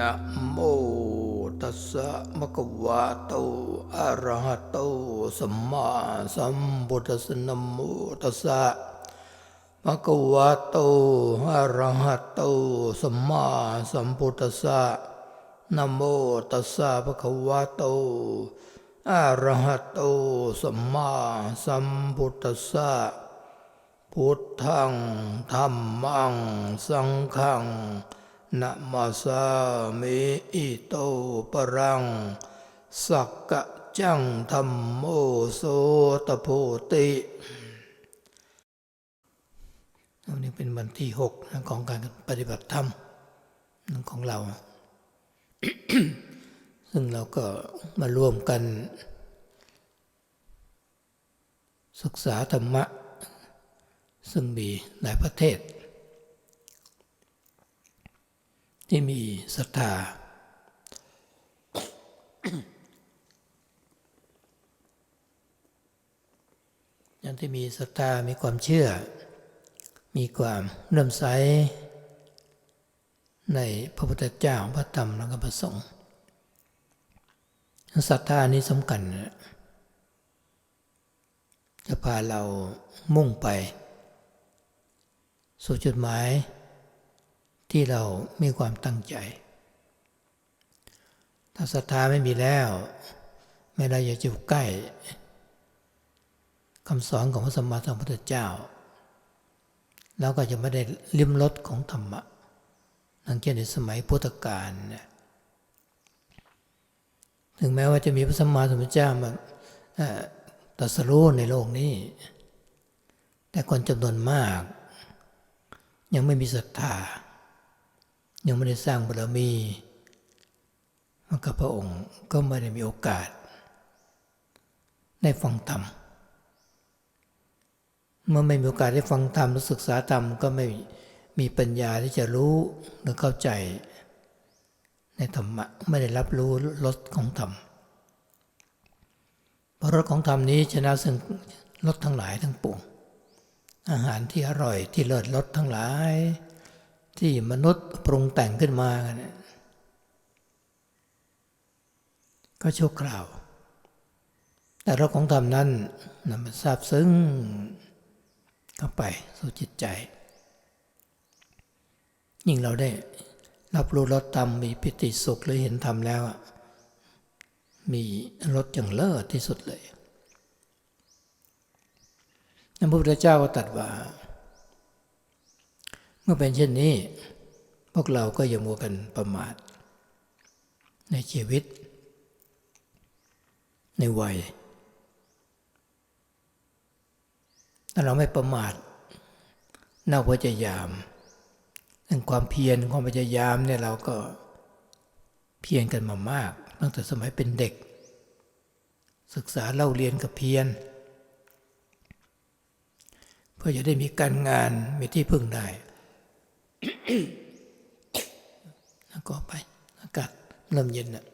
นะโมตัสสะมะคะวะโตอะระหะโตสัมมาสัมพุทธัสสะนะโมตัสสะมะคะวะโตอะระหะโตสัมมาสัมพุทธัสสะนะโมตัสสะมะคะวะโตอะระหะโตสัมมาสัมพุทธัสสะพุทธังธรรมัง สังฆัง นะมาสามิอิโตปรัง สักกะจังธรรมโมโสตโพติวันนี้เป็นวันที่หกของการปฏิบัติธรรมของเรา ซึ่งเราก็มาร่วมกัน ศึกษาธรรมะ ซึ่งมีหลายประเทศ ที่มีศรัทธา อย่างที่มีศรัทธา มีความเชื่อ มีความเริ่มใสในพระพุทธเจ้าพระธรรมและก็พระสงฆ์ศรัทธานี้สำคัญจะพาเรามุ่งไป สู่จุดหมาย ที่เรามีความตั้งใจ ถ้าศรัทธาไม่มีแล้วไม่ได้อยากจะอยู่ใกล้คำสอนของพระสัมมาสัมพุทธเจ้า แล้วก็จะไม่ได้ลิ้มรสของธรรมะนั่นเช่นในสมัยพุทธกาลเนี่ยถึงแม้ว่าจะมีพระสัมมาสัมพุทธเจ้ามาตรัสรู้ในโลกนี้ แต่คนจำนวนมาก ยังไม่มีศรัทธา ยังไม่ได้สร้างบารมีมากับพระองค์ก็ไม่ได้มีโอกาส ได้ฟังธรรมเมื่อไม่มีโอกาสได้ฟังธรรมศึกษาธรรมก็ไม่มีปัญญาที่จะรู้หรือเข้าใจ ในธรรมะไม่ได้รับรู้รสของธรรมเพราะรสของธรรมนี้ชนะซึ่งรสทั้งหลายทั้งปวงอาหารที่อร่อยที่เลิศรสทั้งหลาย ที่มนุษย์ปรุงแต่งขึ้นมาเนี่ยก็ชั่วคราว แต่เรสของธรรมนั้นนมันซาบซึ้งเข้าไปสู่จิตใจ ยิ่งเราได้รับรู้รสธรรมมีปิติสุขหรือเห็นธรรมแล้วมีรสอย่างเลิศที่สุดเลยพระพุทธเจ้าก็ตรัสว่า มื่อเป็นเช่นนี้ พวกเราก็อย่ามัวกันประมาท ในชีวิต ในวัยถ้าเราไม่ประมาทน่าพยายามดังความเพียรความพยายามเนี่ยเราก็เพียรกันมามาก ตั้งแต่สมัยเป็นเด็ก ศึกษาเล่าเรียนกับเพียรเพื่อจะได้มีการงานมีที่พึ่งได้ แล้วก็ไปอากาศเริ่มเย็นนะ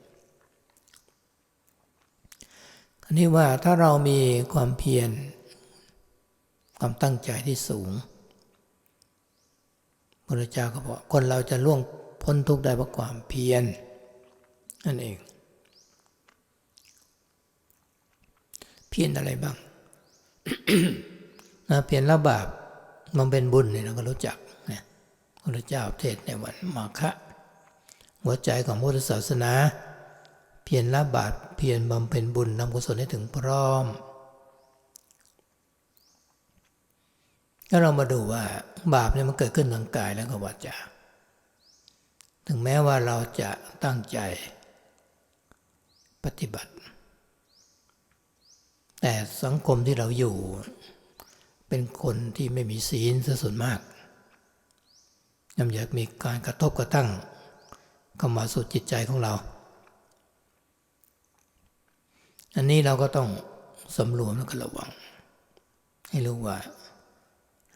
อันนี้ว่าถ้าเรามีความเพียรความตั้งใจที่สูงพระเจ้าก็บอกคนเราจะล่วงพ้นทุกข์ได้เพราะความเพียรนั่นเอง เพียรอะไรบ้างนะเพียรละบาปมันเป็นบุญเนี่ยเราก็รู้จักนะ พระเจ้าเทศในวันมาฆะหัวใจของพุทธศาสนา เพียรละบาปเพียรบำเพ็ญบุญนำกุศลให้ถึงพร้อมถ้าเรามาดูว่าบาปเนี่ยมันเกิดขึ้นทางกายแล้วก็วาจาถึงแม้ว่าเราจะตั้งใจปฏิบัติ แต่สังคมที่เราอยู่ เป็นคนที่ไม่มีศีลส่วนมาก ย่อมอยากมีการกระทบกระทั่งเข้ามาสู่จิตใจของเรา อันนี้เราก็ต้องสำรวมแล้วก็ระวัง ให้รู้ว่า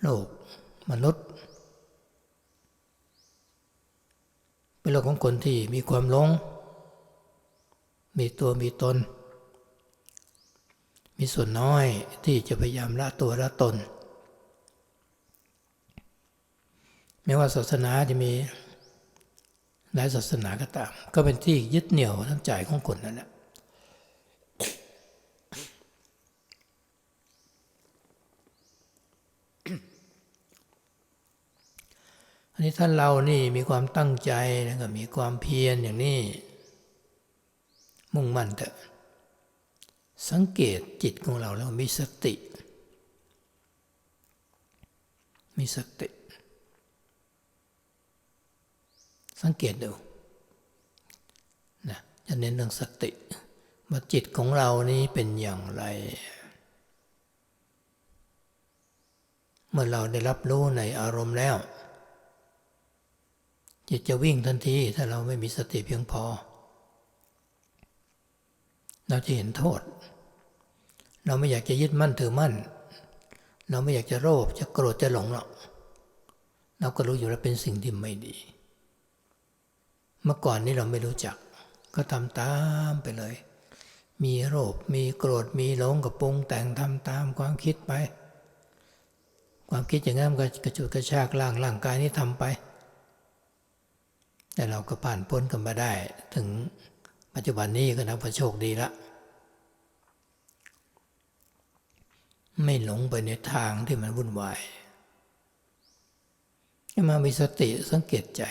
โลกมนุษย์ เป็นโลกของคนที่มีความหลง มีตัวมีตน มีส่วนน้อยที่จะพยายามละตัวละตน ไม่ว่าศาสนาจะมีหลายศาสนาก็ตาม ก็เป็นที่ยึดเหนี่ยวน้ำใจของคนนั่นแหละอันนี้ท่านเรานี่มีความตั้งใจแล้วก็มีความเพียรอย่างนี้มุ่งมั่นเถอะสังเกตจิตของเราแล้วมีสติ มีสติ สังเกตดูนะจะเน้นเรื่องสติว่าจิตของเรานี้เป็นอย่างไร เมื่อเราได้รับรู้ในอารมณ์แล้ว จิตจะวิ่งทันทีถ้าเราไม่มีสติเพียงพอ เราจะเห็นโทษ เราไม่อยากจะยึดมั่นถือมั่น เราไม่อยากจะโลภจะโกรธจะหลงหรอกเราก็รู้อยู่แล้วเป็นสิ่งที่ไม่ดี เมื่อก่อนนี้เราไม่รู้จัก ก็ทำตามไปเลย มีโลภมีโกรธมีหลงกับปรุงแต่งทำตามความคิดไป ความคิดอย่างนั้นก็กระจุดกระชากล่างร่างกายนี้ทำไป แต่เราก็ผ่านพ้นกันมาได้ ถึงปัจจุบันนี้ก็นับว่าโชคดีละไม่หลงไปในทางที่มันวุ่นวายมามีสติสังเกตใจ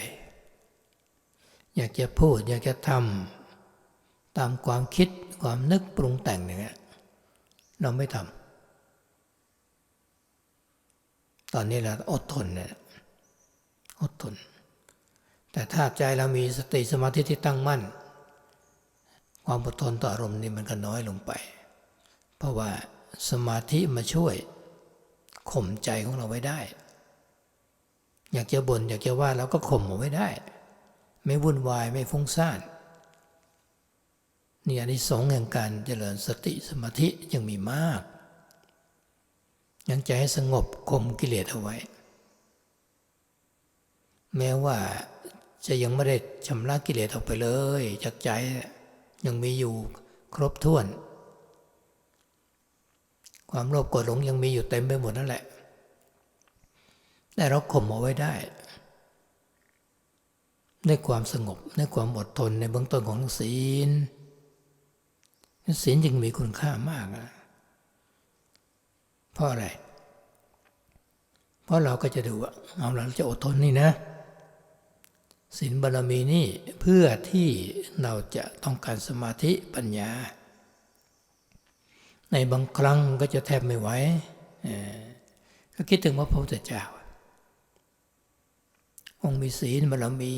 อยากจะพูด อยากจะทำตามความคิดความนึกปรุงแต่งอย่างเงี้ยเราไม่ทำตอนนี้เราอดทนเนี่ยอดทน แต่ถ้าใจเรามีสติสมาธิที่ตั้งมั่น ความอดทนต่ออารมณ์นี่มันก็น้อยลงไป เพราะว่าสมาธิมาช่วยข่มใจของเราไว้ได้ อยากจะบน่นอยากจะว่าเราก็ข่มเอาไว้ได้ ไม่วุ่นวายไม่ฟุ้งซ่านนี่อันนี้สองแห่งการเจริญสติสมาธิยังมีมากยังใจให้สงบข่มกิเลสเอาไว้ แม้ว่าจะยังไม่ได้ชำระกิเลสออกไปเลย จากใจยังมีอยู่ครบถ้วน ความโลภโกรธหลงยังมีอยู่เต็มไปหมดนั่นแหละ แต่เราข่มเอาไว้ได้ ในความสงบในความอดทนในเบื้องต้นของศีลศีลจึงมีคุณค่ามากนะเพราะอะไร เพราะเราก็จะดูว่าเอาเราจะอดทนนี่นะศีลบารมีนี่เพื่อที่เราจะต้องการสมาธิปัญญา ในบางครั้งก็จะแทบไม่ไหวก็คิดถึงว่าพระพุทธเจ้าองค์มีศีลบารมี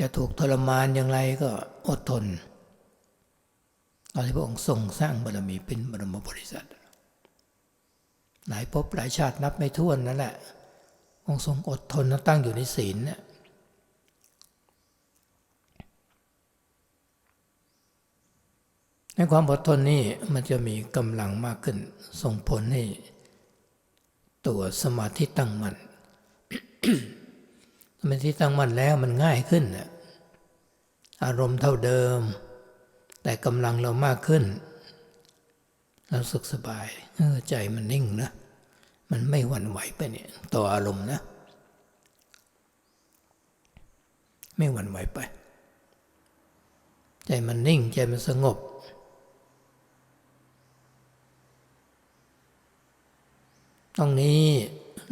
จะถูกทรมานอย่างไรก็อดทนตอนที่พระองค์ทรงสร้างบารมีเป็นบรมบริษัทหลายภพหลายชาตินับไม่ถ้วนนั่นแหละองค์ทรงอดทนตั้งอยู่ในศีลเนี่ยในความอดทนนี่มันจะมีกำลังมากขึ้น ส่งผลให้ตัวสมาธิตั้งมัน่น มาธิตั้งมั่นแล้วมันง่ายขึ้น อารมณ์เท่าเดิม แต่กำลังเรามากขึ้น เราสึกสบายใจมันนิ่งนะมันไม่หวั่นไหวไปเนี่ยต่ออารมณ์นะ ไม่หวั่นไหวไป ใจมันนิ่งใจมันสงบ ตรงนี้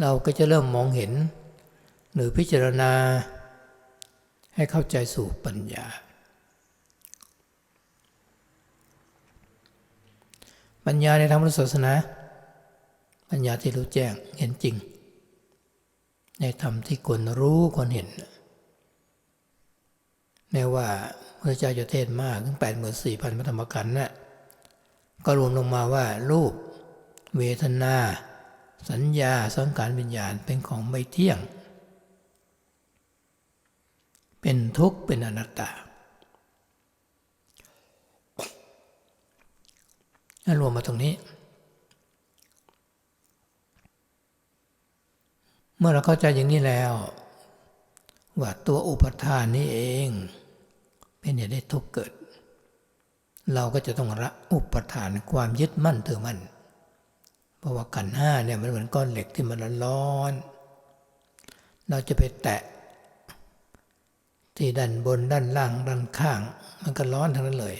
เราก็จะเริ่มมองเห็น หรือพิจารณา ให้เข้าใจสู่ปัญญา ปัญญาในทางพุทธศาสนา ปัญญาที่รู้แจ้งเห็นจริง ในธรรมที่ควรรู้ควรเห็น แม้ว่าพระเจ้าจะเทศมากถึงแปดหมื่นสี่พันพระธรรมกันนะ่ะก็รวมลงมาว่ารูป เวทนา สัญญาสังขารวิญญาณเป็นของไม่เที่ยง เป็นทุกข์เป็นอนัตตาถ้ารวมมาตรงนี้ เมื่อเราเข้าใจอย่างนี้แล้ว ว่าตัวอุปทานนี้เอง เป็นเหตุให้ทุกข์เกิด เราก็จะต้องละอุปทานความยึดมั่นถือมั่นเพราะว่าขันห้าเนี่ยมันเหมือนก้อนเหล็กที่มันร้อนเราจะไปแตะ ที่ด้านบนด้านล่างด้านข้าง มันก็ร้อนทั้งนั้นเลย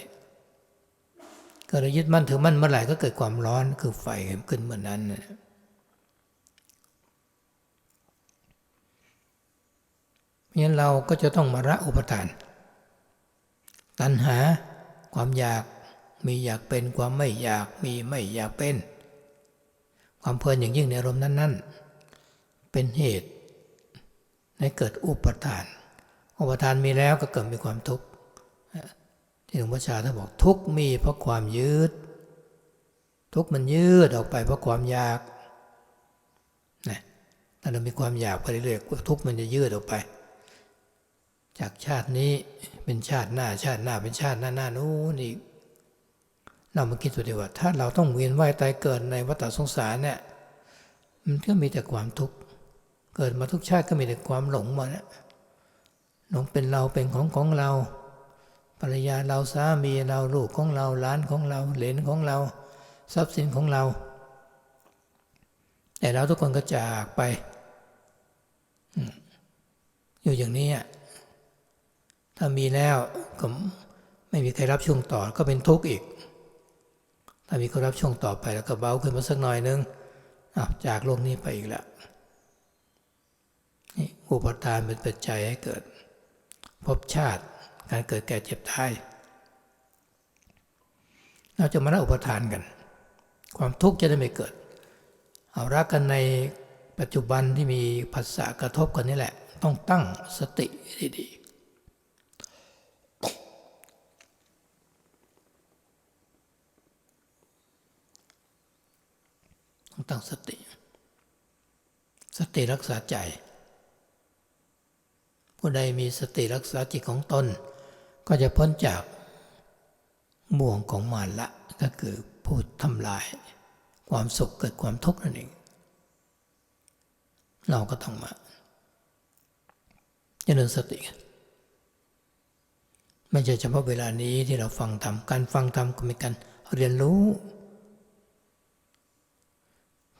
ก็เลยยึดมั่นถือมั่นเมื่อไหร่ก็เกิดความร้อนคือไฟขึ้นเหมือนนั้นนะเพราะฉะนั้นเราก็จะต้องมาระอุปทาน ตัณหาความอยากมีอยากเป็นความไม่อยากมีไม่อยากเป็น ความเพลินอย่างยิ่งในอารมณ์นั้น ๆ เป็นเหตุให้เกิดอุปทาน อุปทานมีแล้วก็เกิดมีความทุกข์ที่หลวงพ่อชาท่านบอกทุกมีเพราะความยืด ทุกมันยืดออกไปเพราะความอยากนะถ้าเรามีความอยากไปเรื่อยๆทุกมันจะยืดออกไป จากชาตินี้เป็นชาติหน้าชาติหน้าเป็นชาติหน้าหน้านู้นอีกเรามาคิดดูดีว่า ถ้าเราต้องเวียนว่ายตายเกิดในวัฏสงสารเนี่ยมันก็มีแต่ความทุกข์เกิดมาทุกชาติก็มีแต่ความหลงมาเนี่ย หลงเป็นเราเป็นของของเราภรรยาเราสามีเราลูกของเราหลานของเราเหลนของเรา ทรัพย์สินของเรา แต่เราทุกคนก็จากไป อยู่อย่างนี้ถ้ามีแล้วก็ไม่มีใครรับช่วงต่อก็เป็นทุกข์อีก ถ้ามีคนรับช่วงต่อไปแล้วก็เบาขึ้นมาสักหน่อยนึงจากโลกนี้ไปอีกแล้วนี่อุปทานเป็นปัจจัยให้เกิด ภพชาติ การเกิดแก่เจ็บตาย เราจะมาละอุปทานกัน ความทุกข์จะได้ไม่เกิด เอารักกันในปัจจุบันที่มีภาษากระทบกันนี่แหละ ต้องตั้งสติดีๆต้องตั้งสติ สติรักษาใจ ผู้ใดมีสติรักษาจิตของตนก็จะพ้นจากบ่วงของมารละก็คือผู้ทำลาย ความสุขเกิดความทุกข์นั่นเอง เราก็ต้องมาเจริญสติ ไม่ใช่เฉพาะเวลานี้ที่เราฟังธรรมการฟังธรรมก็มีการเรียนรู้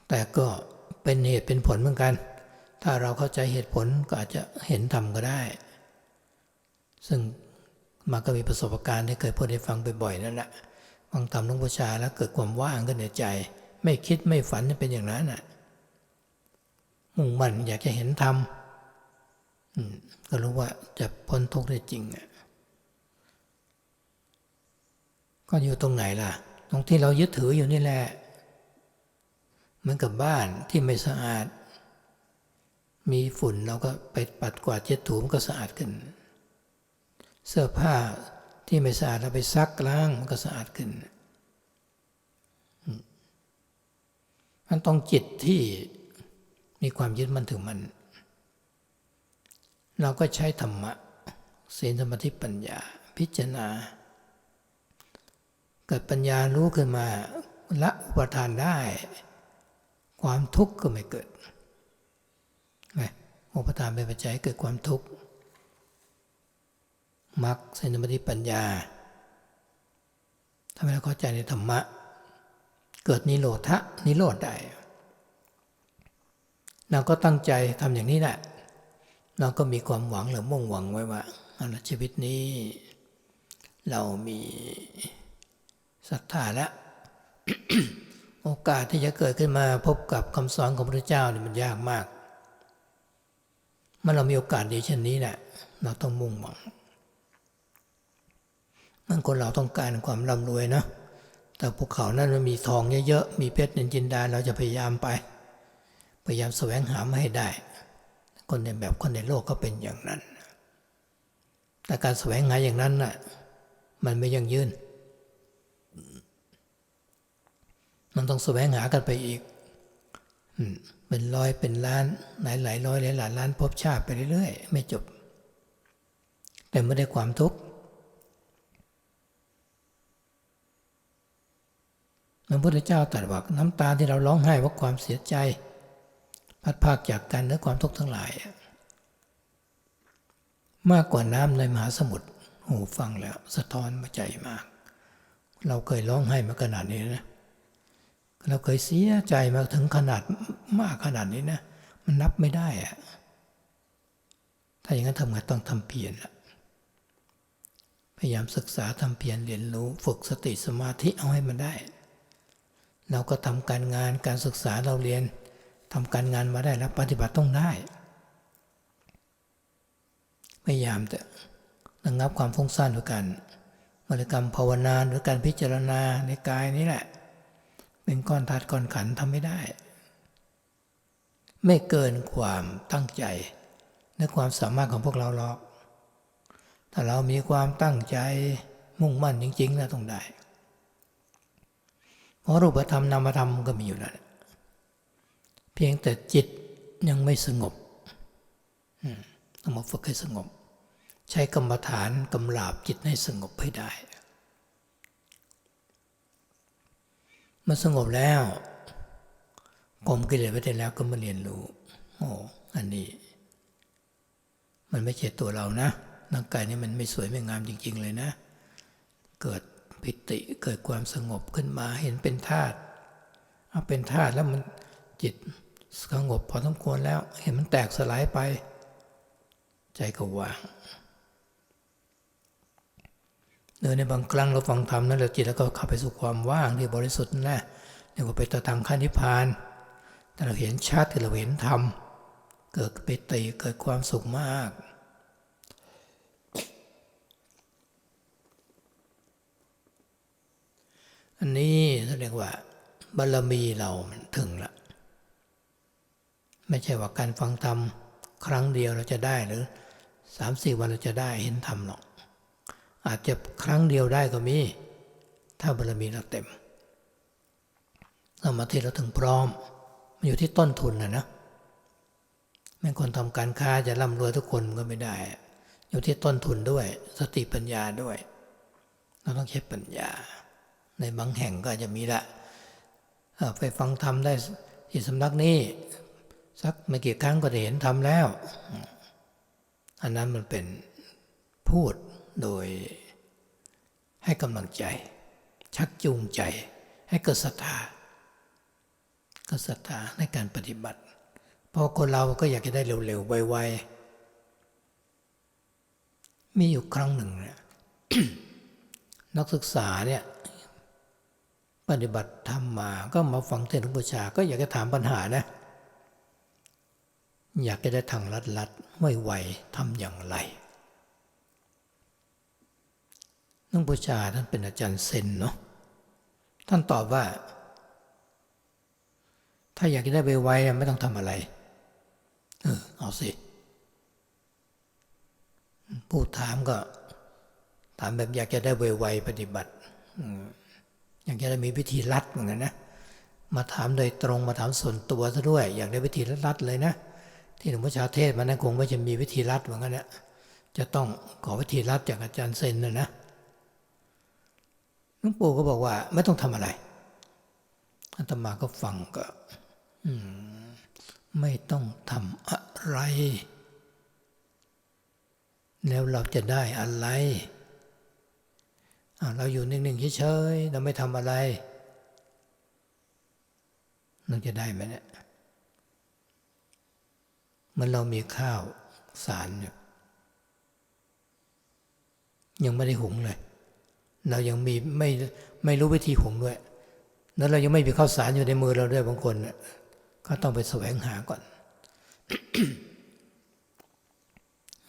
แต่ก็เป็นเหตุเป็นผลเหมือนกัน ถ้าเราเข้าใจเหตุผลก็อาจจะเห็นธรรมก็ได้ ซึ่งมาก็มีประสบการณ์ที่เคยพูดให้ฟังบ่อยๆนั่นแหละฟังธรรมหลวงพ่อชาแล้วเกิดความว่างขึ้นในใจ ไม่คิดไม่ฝันเป็นอย่างนั้นน่ะมุ่งมั่นอยากจะเห็นธรรมก็รู้ว่าจะพ้นทุกข์ได้จริงอะก็อยู่ตรงไหนล่ะ ตรงที่เรายึดถืออยู่นี่แหละ เหมือนกับบ้านที่ไม่สะอาด มีฝุ่นเราก็ไปปัดกวาดเช็ดถูมันก็สะอาดขึ้น เสื้อผ้าที่ไม่สะอาดเราไปซักล้างมันก็สะอาดขึ้นมันต้องจิตที่มีความยึดมั่นถึงมัน เราก็ใช้ธรรมะศีลสมาธิปัญญา พิจารณา เกิดปัญญารู้ขึ้นมาละอุปทานได้ ความทุกข์ก็ไม่เกิด อุปทานเป็นปัจจัยเกิดความทุกข์มรรคศีลสมาธิปัญญาทำให้เราเข้าใจในธรรมะ เกิดนิโรธะนิโรธได้เราก็ตั้งใจทำอย่างนี้แหละเราก็มีความหวังหรือมุ่งหวังไว้ว่าชีวิตนี้ เรามีศรัทธาแล้วโอกาสที่จะเกิดขึ้นมาพบกับคำสอนของพระเจ้าเนี่ยมันยากมาก มื่อเรามีโอกาสดีเช่นนี้แหละเราต้องมุ่งหวัง มันคนเราต้องการความร่ำรวยนะแต่ภูเขานั้นมันมีทองเยอะๆมีเพชรนินจินดาเราจะพยายามไป พยายามแสวงหามาให้ได้ คนในแบบคนในโลกก็เป็นอย่างนั้น แต่การแสวงหาอย่างนั้นน่ะมันไม่ยั่งยืนมันต้องแสวงหากันไปอีก เป็นร้อยเป็นล้านหลายหลายร้อยหลายหลายล้านพบชาติไปเรื่อยๆ ไม่จบ แต่ไม่ได้ความทุกข์พระพุทธเจ้าตรัสว่าน้ำตาที่เราร้องไห้เพราะความเสียใจ พัดภาคจากกันและความทุกข์ทั้งหลาย มากกว่าน้ำในมหาสมุทรหูฟังแล้ว สะท้อนมาใจมาก เราเคยร้องไห้มาขนาดนี้นะ เราเคยเสียใจมาถึงขนาดมากขนาดนี้นะ มันนับไม่ได้อะถ้าอย่างนั้นทำไงต้องทำเพียรละพยายามศึกษาทำเพียรเรียนรู้ฝึกสติสมาธิเอาให้มันได้ เราก็ทำการงานการศึกษาเราเรียนทำการงานมาได้แล้วปฏิบัติต้องได้พยายามจะระงับความฟุ้งซ่านด้วยกันบริกรรมภาวนาหรือการพิจารณาในกายนี้แหละ เป็นก้อนธาตุก้อนขันทำไม่ได้ ไม่เกินความตั้งใจและความสามารถของพวกเราหรอก ถ้าเรามีความตั้งใจมุ่งมั่นจริงๆแล้วต้องได้ เพราะรูปธรรมนามธรรมก็มีอยู่แล้ว เพียงแต่จิตยังไม่สงบต้องมาฝึกให้สงบ ใช้กรรมฐานกำลาบจิตให้สงบให้ได้เมื่อสงบแล้วกลมกิเลสไปได้แล้วก็มาเรียนรู้ โอ้อันนี้ มันไม่ใช่ตัวเรานะร่างกายนี้มันไม่สวยไม่งามจริง ๆ เลยนะ เกิดปิติเกิดความสงบขึ้นมาเห็นเป็นธาตุเอาเป็นธาตุแล้วมันจิตสงบพอสมควรแล้ว เห็นมันแตกสลายไป ใจก็ว่าง ในบางครั้งเราฟังธรรมนั้นแล้วจิตแล้วก็เข้าไปสู่ความว่างที่บริสุทธิ์นั่นแหละเรียกว่าไปต่อทางขั้นนิพพาน แต่เราเห็นชัดที่เราเห็นธรรม เกิดปิติเกิดความสุขมาก อันนี้เรียกว่าบารมีเรามันถึงละ ไม่ใช่ว่าการฟังธรรมครั้งเดียวเราจะได้หรือสามสี่วันเราจะได้เห็นธรรมหรอก อาจจะครั้งเดียวได้ก็มี ถ้าบารมีเราเต็มสมาธิเราถึงพร้อม มันอยู่ที่ต้นทุนนะนะแม้คนทำการค้าจะร่ำรวยทุกคนก็ไม่ได้ อยู่ที่ต้นทุนด้วย สติปัญญาด้วย เราต้องใช้ปัญญา ในบางแห่งก็จะมีละไปฟังธรรมได้ที่สำนักนี้ สักไม่กี่ครั้งก็จะเห็นธรรมแล้ว อันนั้นมันเป็นพูด โดยให้กำลังใจ ชักจูงใจ ให้เกิดศรัทธาก็ศรัทธาในการปฏิบัติ เพราะคนเราก็อยากจะได้เร็วๆ ไวๆ มีอยู่ครั้งหนึ่งเนี่ยนักศึกษาเนี่ยปฏิบัติธรรมมา ก็มาฟังเทศน์หลวงปู่ชา ก็อยากจะถามปัญหานะ อยากจะได้ทางลัดลัดๆไม่ไหวทำอย่างไร หลวงปู่ชาท่านเป็นอาจารย์เซนเนาะท่านตอบว่า ถ้าอยากจะได้ไวๆไม่ต้องทำอะไร เออเอาสิ ผู้ถามก็ ถามแบบอยากจะได้ไวๆปฏิบัติอยากจะได้มีวิธีลัดเหมือนกันนะมาถามโดยตรงมาถามส่วนตัวซะด้วย อยากได้วิธีลัดเลยนะที่หลวงพ่อชาเทศมันนั้นคงไม่จะมีวิธีลัดเหมือนกันนะจะต้องขอวิธีลัดจากอาจารย์เซนนะนะ ลวงปู่ก็บอกว่า ไม่ต้องทำอะไรอาตมาก็ฟังก็ไม่ต้องทำอะไร แล้วเราจะได้อะไรเราอยู่นิ่งๆเฉยๆเราไม่ทำอะไรเราจะได้ไหมเนี่ยเหมันเรามีข้าวสารอยู่ยังไม่ได้หุงเลย เรายังมีไม่ไม่รู้วิธีหุงด้วยแล้วเรายังไม่มีข้าวสารอยู่ในมือเราด้วยบางคนน่ะก็ต้องไปแสวงหาก่อน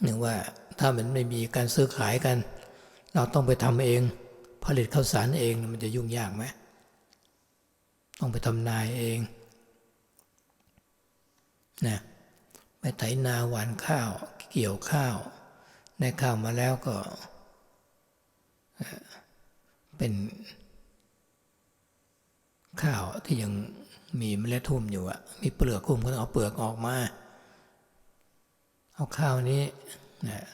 หนึ่งว่าถ้ามันไม่มีการซื้อขายกัน เราต้องไปทำเอง ผลิตข้าวสารเองมันจะยุ่งยากไหมต้องไปทำนายเองนะไปไถนาหวานข้าว เกี่ยวข้าว ได้ข้าวมาแล้วก็ เป็นข้าวที่ยังมีเมล็ดทุ่มอยู่อะมีเปลือกคุ้มก็ต้องเอาเปลือกออกมา เอาข้าวนี้นะ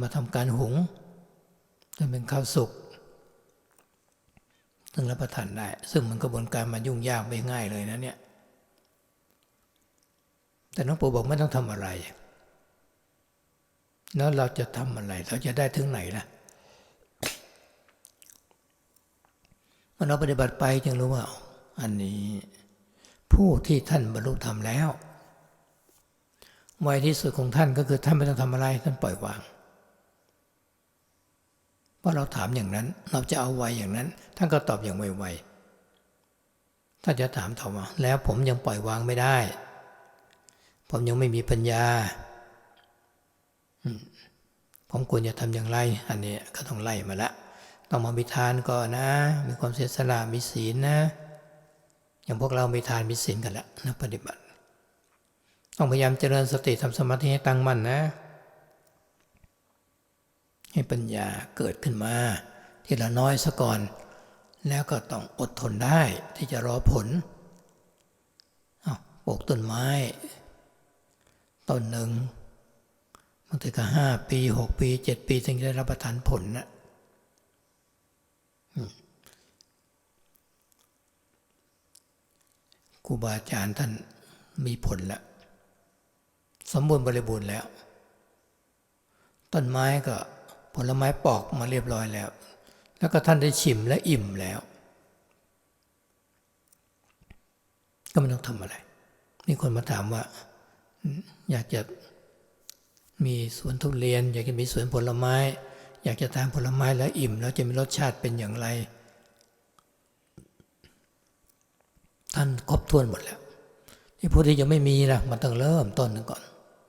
มาทำการหุงจนเป็นข้าวสุกซึ่งรับประทานได้ ซึ่งมันกระบวนการมันยุ่งยากไม่ง่ายเลยนะเนี่ย แต่น้องปู่บอกไม่ต้องทำอะไร แล้วเราจะทำอะไร เราจะได้ถึงไหนล่ะ มื่อเราปฏิบัติไปจึงรู้ว่า อันนี้ผู้ที่ท่านบรรลุธรรมแล้วไวที่สุดของท่านก็คือท่านไม่ต้องทำอะไรท่านปล่อยวางเพราะเราถามอย่างนั้น เราจะเอาไวอย่างนั้น ท่านก็ตอบอย่างไวๆถ้านจะถามต่อมาแล้วผมยังปล่อยวางไม่ได้ ผมยังไม่มีปัญญาผมควรจะทำอย่างไร อันนี้ก็ต้องไล่มาและ ต้องมามีทานก่อนนะ มีความเสียสละมีศีลนะ อย่างพวกเรามีทานมีศีลกันแล้วนักปฏิบัติ ต้องพยายามเจริญสติทำสมาธิให้ตั้งมั่นนะ ให้ปัญญาเกิดขึ้นมาทีละน้อยซะก่อน แล้วก็ต้องอดทนได้ที่จะรอผลเอาปลูกต้นไม้ต้นหนึ่งบางทีก็ห้าปีหกปีเจ็ดปีถึงจะได้รับประทานผลนะ ครูบาอาจารย์ท่านมีผลแล้วสมบูรณ์บริบูรณ์แล้ว ต้นไม้ก็ผลไม้ปอกมาเรียบร้อยแล้ว แล้วก็ท่านได้ชิมและอิ่มแล้ว ก็ไม่ต้องทำอะไร มีคนมาถามว่าอืมอยากจะมีสวนทุเรียน อยากจะมีสวนผลไม้ อยากจะทานผลไม้แล้วอิ่ม แล้วจะมีรสชาติเป็นอย่างไร ท่านครบถ้วนหมดแล้ว ที่ผู้ที่ยังไม่มีนะมันต้องเริ่มต้นก่อน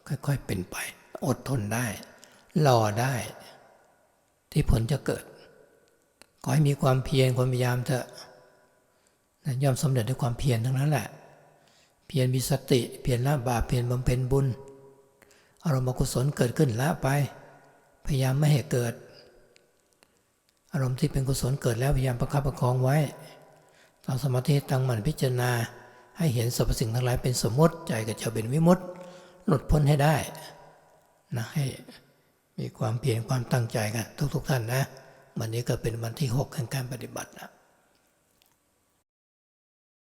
ค่อย ๆ เป็นไป อดทนได้ รอได้ ที่ผลจะเกิด ขอให้มีความเพียรความพยายามเถอะย่อมสำเร็จด้วยความเพียรทั้งนั้นแหละ เพียรมีสติ เพียรละบาปเพียรบำเพ็ญบุญ อารมณ์กุศลเกิดขึ้นละไป ยายามไม่ให้เกิด อารมณ์ที่เป็นกุศลเกิดแล้วพยายามประคับประคองไว้ทำสมาธิตั้งมั่นพิจารณา ให้เห็นสรรพสิ่งทั้งหลายเป็นสมมติใจก็จะเป็นวิมุตติหลุดพ้นให้ได้นะให้มีความเพียรความตั้งใจกันทุกๆท่านนะวันนี้ก็เป็นวันที่หกแห่งการปฏิบัตินะ